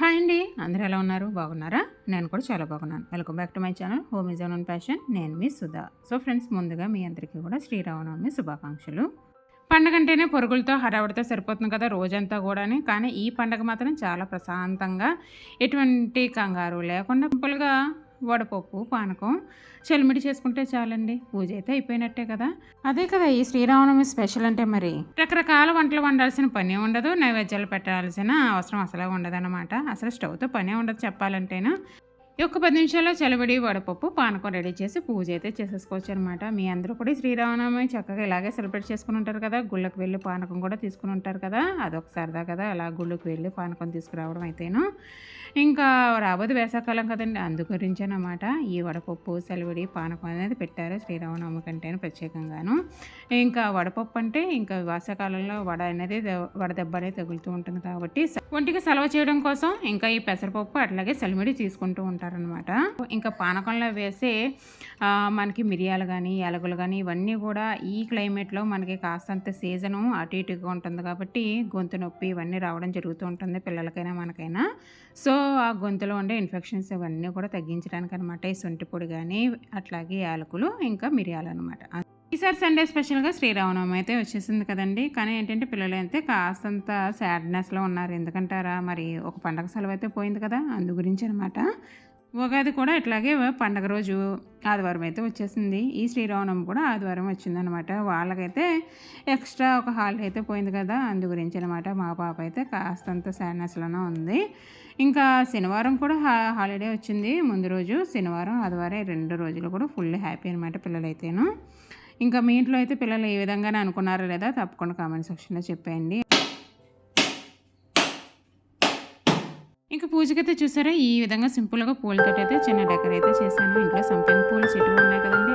Hi అండి. అందరూ ఎలా ఉన్నారు? బాగున్నారా? నేను కూడా చాలా బాగున్నాను. Welcome back to my channel home is on passion. నేను మీ సుధా. సో ఫ్రెండ్స్ ముందుగా మీ అందరికీ కూడా శ్రీరామనవమి శుభాకాంక్షలు. పండగ అంటేనే పొరుగులతో హడావుడితో సరిపోతుంది కదా రోజంతా కూడాని. కానీ ఈ పండగ మాత్రం చాలా ప్రశాంతంగా ఎటువంటి కంగారు లేకుండా సింపుల్గా వడపప్పు పానకం చలిమిడి చేసుకుంటే చాలండి. పూజ అయితే అయిపోయినట్టే కదా. అదే కదా ఈ శ్రీరామనవమి స్పెషల్ అంటే మరి? రకరకాల వంటలు వండాల్సిన పని ఉండదు. నైవేద్యాలు పెట్టాల్సిన అవసరం అసలే ఉండదన్నమాట. అసలు స్టవ్తో పనే ఉండదు చెప్పాలంటేనా? ఒక ఒక్క పది నిమిషాల్లో చలిబడి వడపప్పు పానకం రెడీ చేసి పూజ అయితే చేసేసుకోవచ్చు అనమాట మీ అందరూ కూడా శ్రీరామనవమి చక్కగా ఇలాగే సెలబ్రేట్ చేసుకుని ఉంటారు కదా. గుళ్ళకి వెళ్ళి పానకం కూడా తీసుకుని ఉంటారు కదా. అదొక సరదా కదా. అలా గుళ్ళకి వెళ్ళి పానకం తీసుకురావడం అయితేను. ఇంకా రాబోతు వేసవకాలం కదండి. అందు గురించేనమాట ఈ వడపప్పు సెలవిడి పానకం అనేది పెట్టారు శ్రీరామనవమి కంటే ప్రత్యేకంగాను. ఇంకా వడపప్పు అంటే ఇంకా వేసవకాలంలో వడ అనేది వడ వడదెబ్బ అనేది తగులుతూ ఉంటుంది కాబట్టి ఒంటికి సెలవు చేయడం కోసం ఇంకా ఈ పెసరపప్పు అట్లాగే సెలమిడి తీసుకుంటూ ఉంటారనమాట ఇంకా పానకంలో వేసే మనకి మిరియాలు కానీ ఎలగలు కానీ ఇవన్నీ కూడా ఈ క్లైమేట్లో మనకి కాస్తంత సీజను అటు ఇటుగా ఉంటుంది కాబట్టి గొంతు నొప్పి ఇవన్నీ రావడం జరుగుతూ ఉంటుంది పిల్లలకైనా మనకైనా. సో ఆ గొంతులో ఉండే ఇన్ఫెక్షన్స్ ఇవన్నీ కూడా తగ్గించడానికి అనమాట ఈ సొంటి పొడి కానీ అట్లాగే యాలకులు ఇంకా మిరియాలు అనమాట ఈసారి సండే స్పెషల్గా శ్రీరామనవమి అయితే వచ్చేసింది కదండి. కానీ ఏంటంటే పిల్లలు అయితే కాస్తంత సాడ్నెస్లో ఉన్నారు. ఎందుకంటారా? మరి ఒక పండగ సెలవు అయితే పోయింది కదా అందు గురించి అనమాట ఉగాది కూడా ఇట్లాగే పండగ రోజు ఆదివారం అయితే వచ్చేసింది. ఈ శ్రీరామనవమి కూడా ఆదివారం వచ్చిందనమాట. వాళ్ళకైతే ఎక్స్ట్రా ఒక హాలిడే అయితే పోయింది కదా. అందు గురించి అనమాట మా పాప అయితే కాస్తంత శాడ్నెస్లోనే ఉంది. ఇంకా శనివారం కూడా హా హాలిడే వచ్చింది. ముందు రోజు శనివారం ఆదివారం రెండు రోజులు కూడా ఫుల్ హ్యాపీ అనమాట పిల్లలైతేను. ఇంకా మీ ఇంట్లో అయితే పిల్లలు ఏ విధంగానే అనుకున్నారో లేదా? తప్పకుండా కామెంట్ సెక్షన్లో చెప్పేయండి. పూజకైతే చూసారా? ఈ విధంగా సింపుల్గా పూలతోటి అయితే చిన్న డెకర్ అయితే చేశాను. ఇంట్లో సంథింగ్ పూలు చెట్టు ఉన్నాయి కదండి.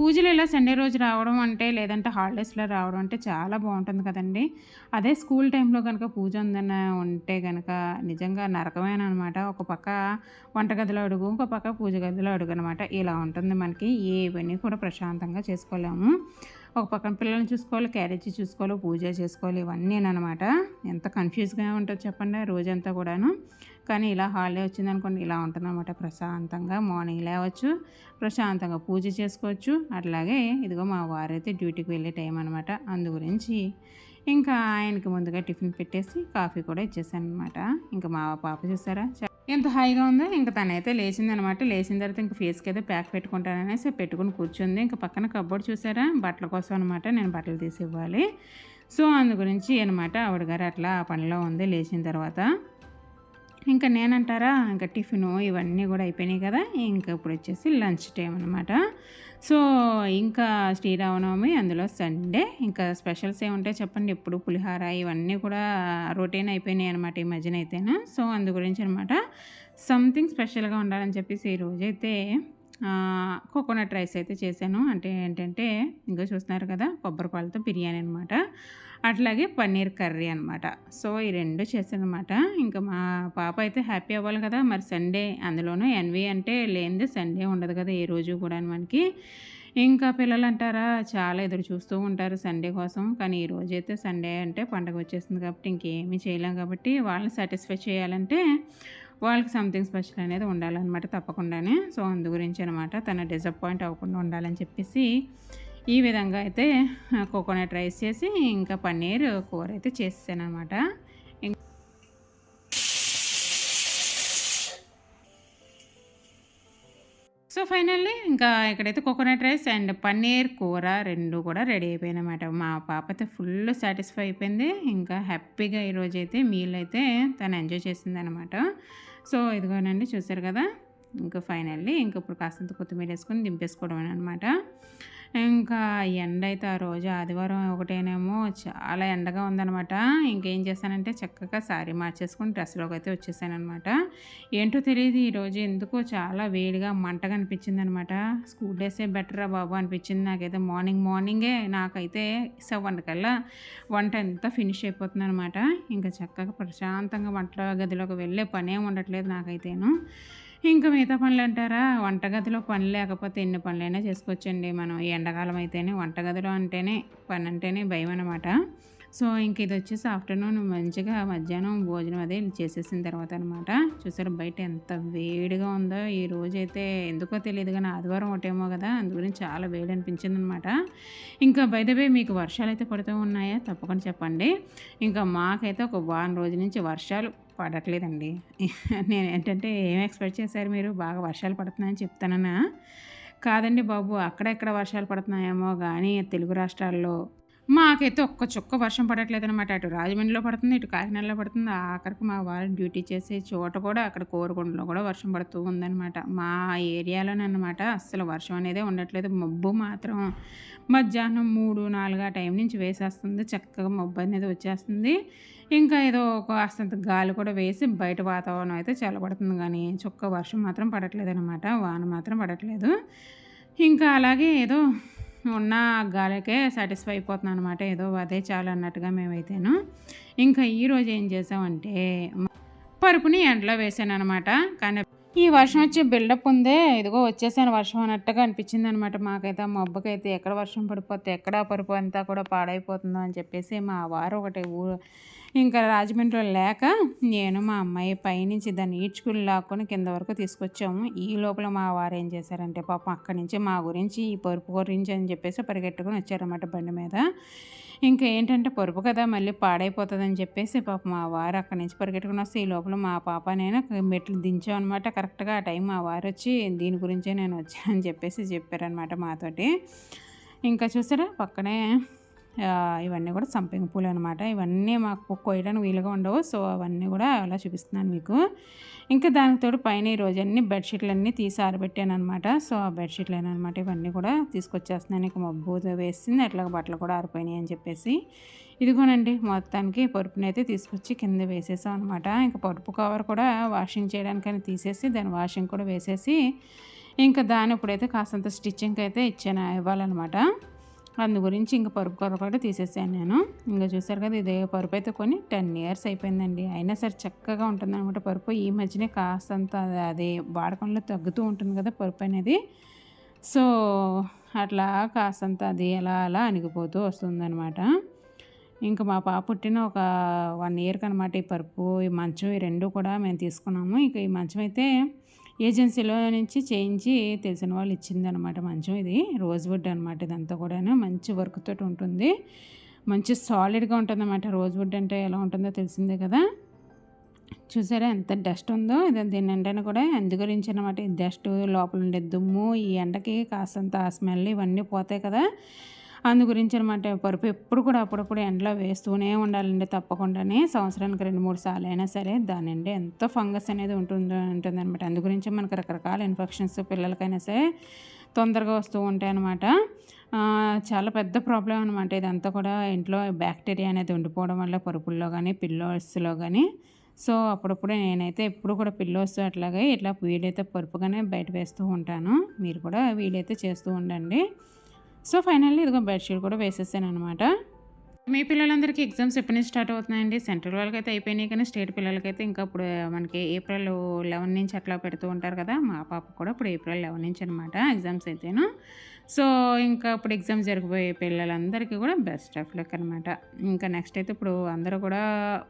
పూజలు ఇలా సండే రోజు రావడం అంటే లేదంటే హాలిడేస్లో రావడం అంటే చాలా బాగుంటుంది కదండి. అదే స్కూల్ టైంలో కనుక పూజ ఉందన్న ఉంటే కనుక నిజంగా నరకమైన అనమాట. ఒక పక్క వంటగదిలో అడుగు ఇంకో పక్క పూజ గదిలో అడుగు అనమాట. ఇలా ఉంటుంది మనకి. ఇవన్నీ కూడా ప్రశాంతంగా చేసుకోలేము. ఒక పక్కన పిల్లల్ని చూసుకోవాలి క్యారేజ్ చూసుకోవాలి పూజ చేసుకోవాలి ఇవన్నీ అనమాట ఎంత కన్ఫ్యూజ్గా ఉంటుంది చెప్పండి రోజంతా కూడాను. కానీ ఇలా హాలిడే వచ్చిందనుకోండి ఇలా ఉంటుందన్నమాట. ప్రశాంతంగా మార్నింగ్ లేవచ్చు ప్రశాంతంగా పూజ చేసుకోవచ్చు. అట్లాగే ఇదిగో మా వారైతే డ్యూటీకి వెళ్ళే టైం అనమాట అందు గురించి ఇంకా ఆయనకి ముందుగా టిఫిన్ పెట్టేసి కాఫీ కూడా ఇచ్చేసాను అనమాట ఇంకా మా పాప చూసారా? ఎంత హాయిగా ఉందో. ఇంకా తనైతే లేచింది అనమాట లేచిన తర్వాత ఇంకా ఫేస్కి అయితే ప్యాక్ పెట్టుకుంటాననేసి పెట్టుకుని కూర్చుంది. ఇంకా పక్కన కబ్బోర్డ్ చూసారా? బట్టల కోసం అనమాట నేను బట్టలు తీసి ఇవ్వాలి. సో అందు గురించి అనమాట ఆవిడ గారు అట్లా ఆ పనిలో ఉంది. లేచిన తర్వాత ఇంకా నేనంటారా ఇంకా టిఫిన్ ఇవన్నీ కూడా అయిపోయినాయి కదా ఇంకా ఇప్పుడు వచ్చేసి లంచ్ టైం అనమాట సో ఇంకా శ్రీరామనవమి అందులో సండే ఇంకా స్పెషల్స్ ఏముంటాయి చెప్పండి? ఎప్పుడు పులిహార ఇవన్నీ కూడా రొటీన్ అయిపోయినాయి అనమాట ఈ మధ్యన అయితేనా. సో అందు గురించి అనమాట సంథింగ్ స్పెషల్గా ఉండాలని చెప్పేసి ఈ రోజైతే కోకోనట్ రైస్ అయితే చేశాను. అంటే ఏంటంటే ఇంకా చూస్తున్నారు కదా కొబ్బరి పాలతో బిర్యానీ అనమాట అట్లాగే పన్నీర్ కర్రీ అనమాట సో ఈ రెండు చేశాను అనమాట ఇంకా మా పాప అయితే హ్యాపీ అవ్వాలి కదా మరి సండే అందులోనూ ఎన్వి అంటే లేనిదే సండే ఉండదు కదా ఏ రోజు కూడా మనకి. ఇంకా పిల్లలు అంటారా చాలా ఎదురు చూస్తూ ఉంటారు సండే కోసం కానీ ఈ రోజైతే సండే అంటే పండగ వచ్చేసింది కాబట్టి ఇంకేమీ చేయలేం కాబట్టి వాళ్ళని సాటిస్ఫై చేయాలంటే వాళ్ళకి సంథింగ్ స్పెషల్ అనేది ఉండాలన్నమాట తప్పకుండానే. సో అందు గురించి అనమాట తన డిసప్పాయింట్ అవ్వకుండా ఉండాలని చెప్పేసి ఈ విధంగా అయితే కోకోనట్ రైస్ చేసి ఇంకా పన్నీర్ కూర అయితే చేసాను అనమాట సో ఫైనల్లీ ఇంకా ఇక్కడైతే కోకోనట్ రైస్ అండ్ పన్నీర్ కూర రెండు కూడా రెడీ అయిపోయినమాట మా పాప అయితే ఫుల్ సాటిస్ఫై అయిపోయింది. ఇంకా హ్యాపీగా ఈరోజు అయితే మీల్ అయితే తను ఎంజాయ్ చేసింది అనమాట సో ఇదిగోనండి చూసారు కదా? ఇంకా ఫైనల్లీ ఇంకా ఇప్పుడు కాస్తంత కొత్తిమీర వేసుకొని దింపేసుకోవడం అనమాట ఇంకా ఎండ అయితే ఆ రోజు ఆదివారం ఒకటేనేమో చాలా ఎండగా ఉందనమాట ఇంకేం చేశానంటే చక్కగా శారీ మార్చేసుకుని డ్రెస్లోకి అయితే వచ్చేసాను అనమాట ఏంటో తెలియదు ఈరోజు ఎందుకో చాలా వేడిగా మంటగా అనిపించింది అనమాట స్కూల్ డేసే బెటరా బాబు అనిపించింది నాకైతే. మార్నింగ్ మార్నింగే నాకైతే సెవెన్ కల్లా వంట ఎంత ఫినిష్ అయిపోతుంది అనమాట ఇంకా చక్కగా ప్రశాంతంగా వంట గదిలోకి వెళ్ళే పనే ఉండట్లేదు నాకైతేను. ఇంకా మిగతా పనులు అంటారా వంటగదిలో పని లేకపోతే ఎన్ని పనులైనా చేసుకోవచ్చండి మనం. ఈ ఎండాకాలం అయితేనే వంటగదిలో అంటేనే పని అంటేనే భయం అనమాట సో ఇంక ఇది వచ్చేసి ఆఫ్టర్నూన్ మంచిగా మధ్యాహ్నం భోజనం అదే చేసేసిన తర్వాత అనమాట చూసారు బయట ఎంత వేడిగా ఉందో ఈ రోజైతే ఎందుకో తెలియదు కానీ ఆదివారం ఒకటేమో కదా అందుగురించి చాలా వేడి అనిపించింది అనమాట ఇంకా బయటపై మీకు వర్షాలు అయితే పడుతూ ఉన్నాయా? తప్పకుండా చెప్పండి. ఇంకా మాకైతే ఒక వారం రోజుల నుంచి వర్షాలు పడట్లేదండి. నేను ఏంటంటే ఏం ఎక్స్పెక్ట్ చేశారు మీరు? బాగా వర్షాలు పడుతున్నాయని చెప్తానన్నా. కాదండి బాబు అక్కడెక్కడ వర్షాలు పడుతున్నాయేమో కానీ తెలుగు రాష్ట్రాల్లో మాకైతే ఒక్క చుక్క వర్షం పడట్లేదు అనమాట అటు రాజమండ్రిలో పడుతుంది ఇటు కాకినాడలో పడుతుంది. ఆఖరికి మా వారు డ్యూటీ చేసే చోట కూడా అక్కడ కోరకొండలో కూడా వర్షం పడుతూ ఉందన్నమాట. మా ఏరియాలోనమాట అస్సలు వర్షం అనేది ఉండట్లేదు. మబ్బు మాత్రం మధ్యాహ్నం మూడు నాలుగు ఆ టైం నుంచి వేసేస్తుంది. చక్కగా మబ్బు అనేది వచ్చేస్తుంది. ఇంకా ఏదో కాస్తంత గాలి కూడా వేసి బయట వాతావరణం అయితే చల్లబడుతుంది. కానీ చుక్క వర్షం మాత్రం పడట్లేదు అనమాట వాన మాత్రం పడట్లేదు. ఇంకా అలాగే ఏదో ఉన్న గాలికే సాటిస్ఫై అయిపోతున్నాను అనమాట ఏదో అదే చాలు అన్నట్టుగా మేమైతేను. ఇంకా ఈరోజు ఏం చేసామంటే పరుపుని ఎండలో వేసాను అనమాట కానీ ఈ వర్షం వచ్చే బిల్డప్ ఉందే. ఇదిగో వచ్చేసాను వర్షం అన్నట్టుగా అనిపించింది అనమాట మాకైతే మబ్బుకైతే ఎక్కడ వర్షం పడిపోతే ఎక్కడ పరుపు అంతా కూడా పాడైపోతుందో అని చెప్పేసి మా వారు ఒకటి ఊ ఇంకా రాజమండ్రిలో లేక నేను మా అమ్మాయి పైనుంచి దాన్ని ఈడ్చుకుని లాక్కొని కింద వరకు తీసుకొచ్చాము. ఈ లోపల మా వారు ఏం చేశారంటే పాపం అక్కడి నుంచి మా గురించి ఈ పరుపు గురించి అని చెప్పేసి పరిగెట్టుకొని వచ్చారన్నమాట బండి మీద. ఇంకా ఏంటంటే పొరుపు కదా మళ్ళీ పాడైపోతుందని చెప్పేసి పాప మా వారు అక్కడి నుంచి పరిగెట్టుకుని వస్తే ఈ లోపల మా పాప నేను మెట్లు దించామన్నమాట కరెక్ట్గా ఆ టైం మా వారు వచ్చి దీని గురించే నేను వచ్చానని చెప్పేసి చెప్పారనమాట మాతోటి. ఇంకా చూసారా పక్కనే ఇవన్నీ కూడా సంపింగ్ పూలు అనమాట ఇవన్నీ మాకు కొయ్యడానికి వీలుగా ఉండవు. సో అవన్నీ కూడా అలా చూపిస్తున్నాను మీకు. ఇంకా దానికి తోడు పైన ఈరోజు అన్ని బెడ్షీట్లన్నీ తీసి ఆరబెట్టాను అనమాట సో ఆ బెడ్షీట్లు అనమాట ఇవన్నీ కూడా తీసుకొచ్చేస్తున్నాను. ఇంకా మబ్బు వేసింది. అట్లా బట్టలు కూడా ఆరిపోయినాయి అని చెప్పేసి. ఇదిగోనండి మొత్తానికి పరుపుని అయితే తీసుకొచ్చి కింద వేసేసాం అనమాట ఇంకా పరుపు కవర్ కూడా వాషింగ్ చేయడానికని తీసేసి దాని వాషింగ్ కూడా వేసేసి ఇంకా దాని ఇప్పుడైతే కాస్తంత స్టిచ్చింగ్ అయితే ఇచ్చాను ఇవ్వాలన్నమాట. అందు గురించి ఇంకా పరుపు కూడా తీసేసాను నేను. ఇంకా చూసారు కదా ఇదే పరుపు అయితే కొని టెన్ ఇయర్స్ అయిపోయిందండి. అయినా సరే చక్కగా ఉంటుంది అనమాట పరుపు. ఈ మధ్యనే కాస్తంత అది వాడకంలో తగ్గుతూ ఉంటుంది కదా పరుపు అనేది. సో అట్లా కాస్తంత అది అలా అలా అణిగిపోతూ వస్తుందన్నమాట. ఇంకా మా పాప పుట్టిన ఒక వన్ ఇయర్కి అనమాట ఈ పరుపు ఈ మంచం ఈ రెండు కూడా మేము తీసుకున్నాము. ఇంకా ఈ మంచం అయితే ఏజెన్సీలో నుంచి చేయించి తెలిసిన వాళ్ళు ఇచ్చిందనమాట మంచం ఇది. రోజ్ వుడ్ అనమాట ఇదంతా కూడా మంచి వర్క్ తోటి ఉంటుంది. మంచి సాలిడ్గా ఉంటుంది అనమాట రోజ్ వుడ్ అంటే ఎలా ఉంటుందో తెలిసిందే కదా. చూసారా ఎంత డస్ట్ ఉందో. ఇది దీని ఎండని కూడా ఎందు గురించి అనమాట ఈ డస్ట్ లోపల ఉండే దుమ్ము ఈ ఎండకి కాస్తంత స్మెల్ ఇవన్నీ పోతాయి కదా. అందు గురించి అనమాట పరుపు ఎప్పుడు కూడా అప్పుడప్పుడు ఎండలో వేస్తూనే ఉండాలండి తప్పకుండానే. సంవత్సరానికి రెండు మూడు సార్లు అయినా సరే దాని నుండి ఎంతో ఫంగస్ అనేది ఉంటుంది ఉంటుంది అనమాట అందు గురించి మనకు రకరకాల ఇన్ఫెక్షన్స్ పిల్లలకైనా సరే తొందరగా వస్తూ ఉంటాయి అనమాట చాలా పెద్ద ప్రాబ్లం అనమాట ఇదంతా కూడా ఇంట్లో బ్యాక్టీరియా అనేది ఉండిపోవడం వల్ల పరుపుల్లో కానీ పిల్లోస్లో కానీ సో అప్పుడప్పుడు నేనైతే ఎప్పుడు కూడా పిల్లోస్ అట్లాగే ఇట్లా వీలైతే పరుపుగానే బయట వేస్తూ ఉంటాను. మీరు కూడా వీలైతే చేస్తూ ఉండండి. సో ఫైనల్లీ ఇదిగో బెడ్షీట్ కూడా వేసేసాను అనమాట మీ పిల్లలందరికీ ఎగ్జామ్స్ ఎప్పటి నుంచి స్టార్ట్ అవుతున్నాయండి? సెంట్రల్ వాళ్ళకి అయితే అయిపోయినాయి కానీ స్టేట్ పిల్లలకైతే ఇంకా ఇప్పుడు మనకి ఏప్రిల్ లెవెన్ నుంచి అట్లా పెడుతూ ఉంటారు కదా మా పాప కూడా ఇప్పుడు ఏప్రిల్ లెవెన్ నుంచి అనమాట ఎగ్జామ్స్ అయితేను. సో ఇంకా ఇప్పుడు ఎగ్జామ్స్ జరిగిపోయే పిల్లలందరికీ కూడా బెస్ట్ ఆఫ్ లక్ అనమాట ఇంకా నెక్స్ట్ అయితే ఇప్పుడు అందరూ కూడా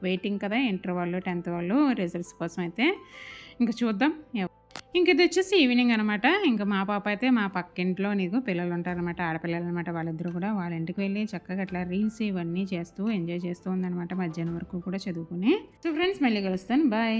వెయిటింగ్ కదా ఇంటర్ వాళ్ళు టెన్త్ వాళ్ళు రిజల్ట్స్ కోసం అయితే ఇంకా చూద్దాం. ఇంక ఇది వచ్చేసి ఈవినింగ్ అనమాట ఇంకా మా పాప అయితే మా పక్కింట్లో నీకు పిల్లలు ఉంటారనమాట ఆడపిల్లలు అనమాట వాళ్ళిద్దరు కూడా వాళ్ళ ఇంటికి వెళ్ళి చక్కగా అట్లా రీల్స్ ఇవన్నీ చేస్తూ ఎంజాయ్ చేస్తూ ఉందన్నమాట మధ్యాహ్నం వరకు కూడా చదువుకుని. సో ఫ్రెండ్స్ మళ్ళీ కలుస్తాను. బాయ్.